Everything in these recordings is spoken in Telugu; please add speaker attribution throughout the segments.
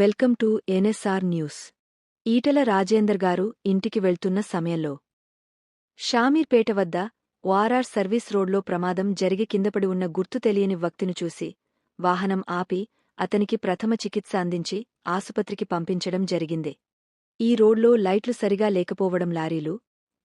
Speaker 1: Welcome to NSR news. Etela Rajender garu ఇంటికి వెళ్తున్న సమయంలో. షామీర్పేట వద్ద ఓఆర్ఆర్ సర్వీస్ రోడ్లో ప్రమాదం జరిగి కిందపడి ఉన్న గుర్తు తెలియని వ్యక్తిని చూసి వాహనం ఆపి అతనికి ప్రథమ చికిత్స అందించి ఆసుపత్రికి పంపించడం జరిగింది. ఈ రోడ్లో లైట్లు సరిగా లేకపోవడం లారీలు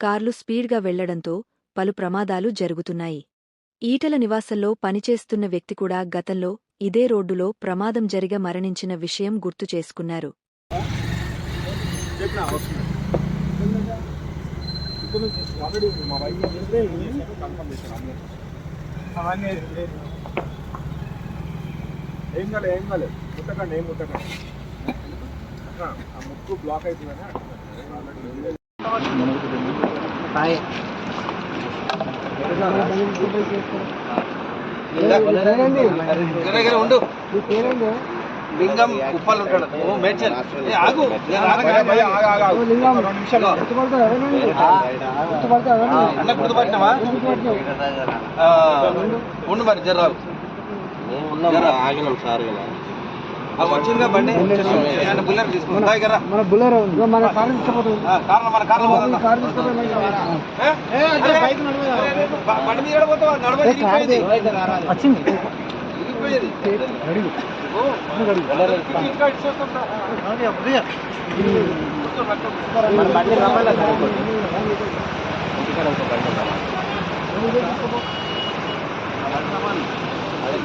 Speaker 1: కార్లు స్పీడ్గా వెళ్ళడంతో పలు ప్రమాదాలు జరుగుతున్నాయి. ఈటల నివాసంలో పనిచేస్తున్న వ్యక్తి కూడా గతంలో ఇదే రోడ్డులో ప్రమాదం జరిగ మరణించిన విషయం గుర్తు చేసుకున్నారు.
Speaker 2: ఏం కాలే ఏం కాలే. ముట్టకండి ఏం ముట్టకండి ఆ ముక్కు బ్లాక్ అవుతుందని
Speaker 3: ఉండు లింగం ఉప్పల్ ఉంటాడు. ఓ మేడ్చల్. ఏ, ఆగు. అన్న గుర్తుపట్టినావా? ఆ, ఉండు మరి జర్రా
Speaker 4: ఆగినాం సార్
Speaker 3: వచ్చిందిగా బండి? తీసుకున్నా దగ్గర
Speaker 5: మన బుల్లెరో ఉంది. మన కారు తీసుకుపోతుంది
Speaker 3: కార్లో కార్లో?
Speaker 5: కారు
Speaker 3: బండి మీద పోతావా
Speaker 5: వచ్చింది. బండి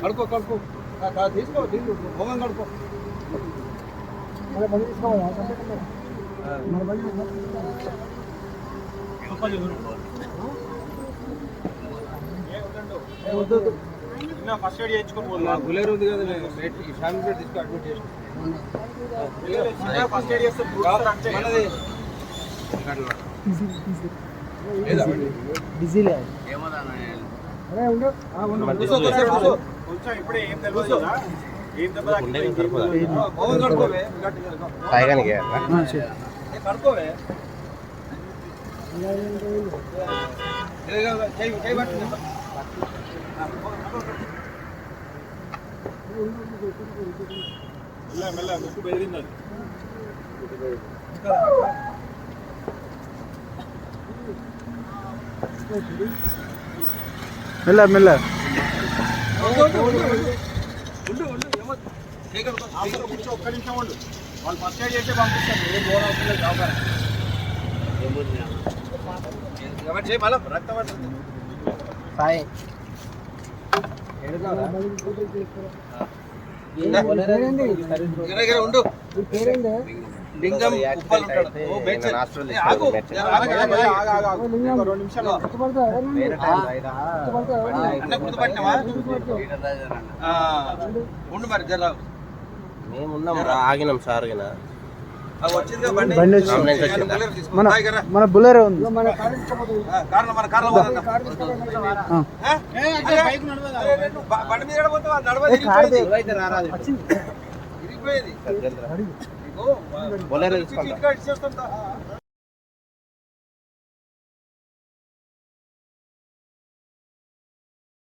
Speaker 3: కడుకో. కడుకో తీసుకో దీన్ని మొహం కడుకో
Speaker 5: మన బండి తీసుకోవాలి. మన బండి
Speaker 2: ఫస్ట్ ఎయిడ్ చేయించుకోకపోదు
Speaker 3: బులేరు ఉంది కదా ఫ్యామిలీ పేరు తీసుకో అడ్మిట్ చేసి
Speaker 2: ఫస్ట్ ఎయిడ్ చేస్తే
Speaker 3: మనది.
Speaker 5: బిజీలే అరే ఉండు
Speaker 3: మొహం కడుకోవే
Speaker 2: మెల్ల మెల్ల ముక్కు బెదిరింది అది.
Speaker 5: మెల్ల మెల్ల.
Speaker 3: ఉండు.
Speaker 5: సాయి పేరేంది?
Speaker 3: లింగం. అన్న గుర్తుపట్టినావా? ఆ, ఉండు మరి జర్రా
Speaker 4: మేము ఉన్నాం ఆగినాం సార్.
Speaker 5: మన బుల్లెరో ఉంది.
Speaker 3: బండి మీద పోతావా